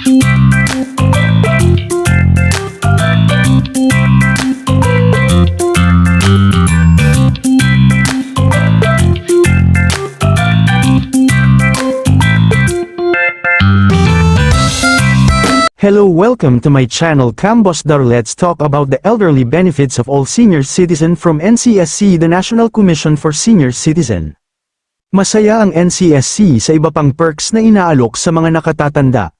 Hello welcome to my channel Cambosdar Let's talk about the elderly benefits of all senior citizen from NCSC the National Commission for Senior Citizen. Masaya ang NCSC sa iba pang perks na inaalok sa mga nakatatanda.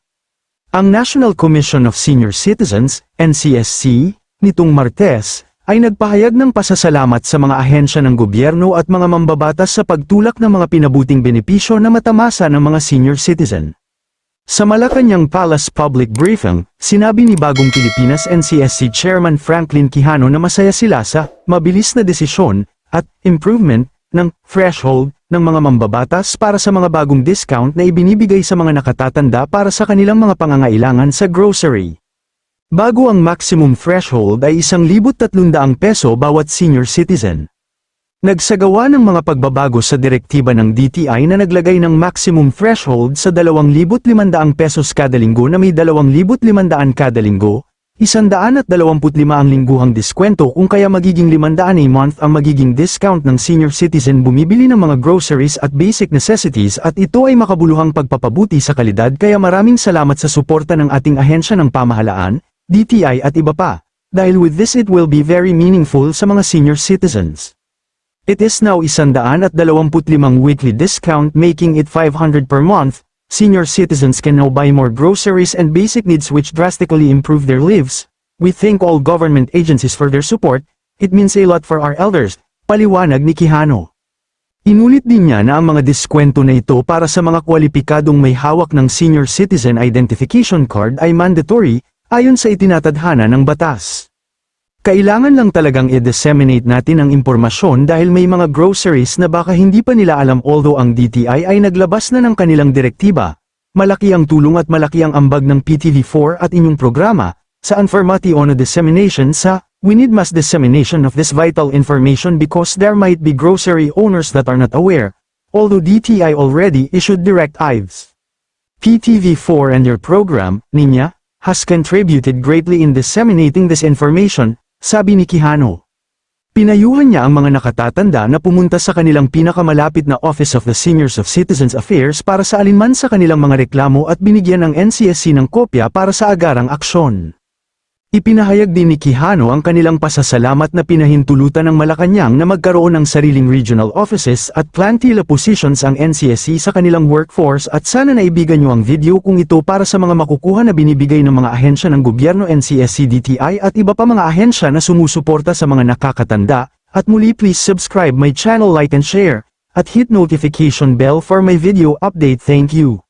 Ang National Commission of Senior Citizens, NCSC, nitong Martes, ay nagpahayag ng pasasalamat sa mga ahensya ng gobyerno at mga mambabatas sa pagtulak ng mga pinabuting benepisyo na matamasa ng mga senior citizen. Sa Malacanang Palace Public Briefing, sinabi ni Bagong Pilipinas NCSC Chairman Franklin Quijano na masaya sila sa mabilis na desisyon at improvement ng threshold ng mga mambabatas para sa mga bagong discount na ibinibigay sa mga nakatatanda para sa kanilang mga pangangailangan sa grocery. Bago ang maximum threshold ay 1,300 peso bawat senior citizen. Nagsagawa ng mga pagbabago sa direktiba ng DTI na naglagay ng maximum threshold sa 2,500 pesos kada linggo na may 2,500 kada linggo, 125 ang lingguhang diskwento kung kaya magiging 500 a month ang magiging discount ng senior citizen bumibili ng mga groceries at basic necessities at ito ay makabuluhang pagpapabuti sa kalidad kaya maraming salamat sa suporta ng ating ahensya ng pamahalaan, DTI at iba pa, dahil with this it will be very meaningful sa mga senior citizens. It is now 125 weekly discount making it 500 per month. Senior citizens can now buy more groceries and basic needs which drastically improve their lives. We thank all government agencies for their support. It means a lot for our elders. Paliwanag ni Quijano. Inulit din niya na ang mga diskwento na ito para sa mga kwalipikadong may hawak ng Senior Citizen Identification Card ay mandatory, ayon sa itinatadhana ng batas. Kailangan lang talagang i-disseminate natin ang impormasyon dahil may mga groceries na baka hindi pa nila alam although ang DTI ay naglabas na ng kanilang direktiba. Malaki ang tulong at malaki ang ambag ng PTV4 at inyong programa, sa Informati Ono Dissemination sa, We need mass dissemination of this vital information because there might be grocery owners that are not aware, although DTI already issued direct IVs. PTV4 and your program, Ninya, has contributed greatly in disseminating this information, sabi ni Quijano. Pinayuhan niya ang mga nakatatanda na pumunta sa kanilang pinakamalapit na Office of the Seniors of Citizens Affairs para sa alinman sa kanilang mga reklamo at binigyan ng NCSC ng kopya para sa agarang aksyon. Ipinahayag din ni Quijano ang kanilang pasasalamat na pinahintulutan ng Malacanang na magkaroon ng sariling regional offices at plantilla positions ang NCSC sa kanilang workforce at sana naibigan niyo ang video kung ito para sa mga makukuha na binibigay ng mga ahensya ng gobyerno NCSC DTI at iba pa mga ahensya na sumusuporta sa mga nakakatanda, at muli please subscribe my channel like and share, at hit notification bell for my video update thank you.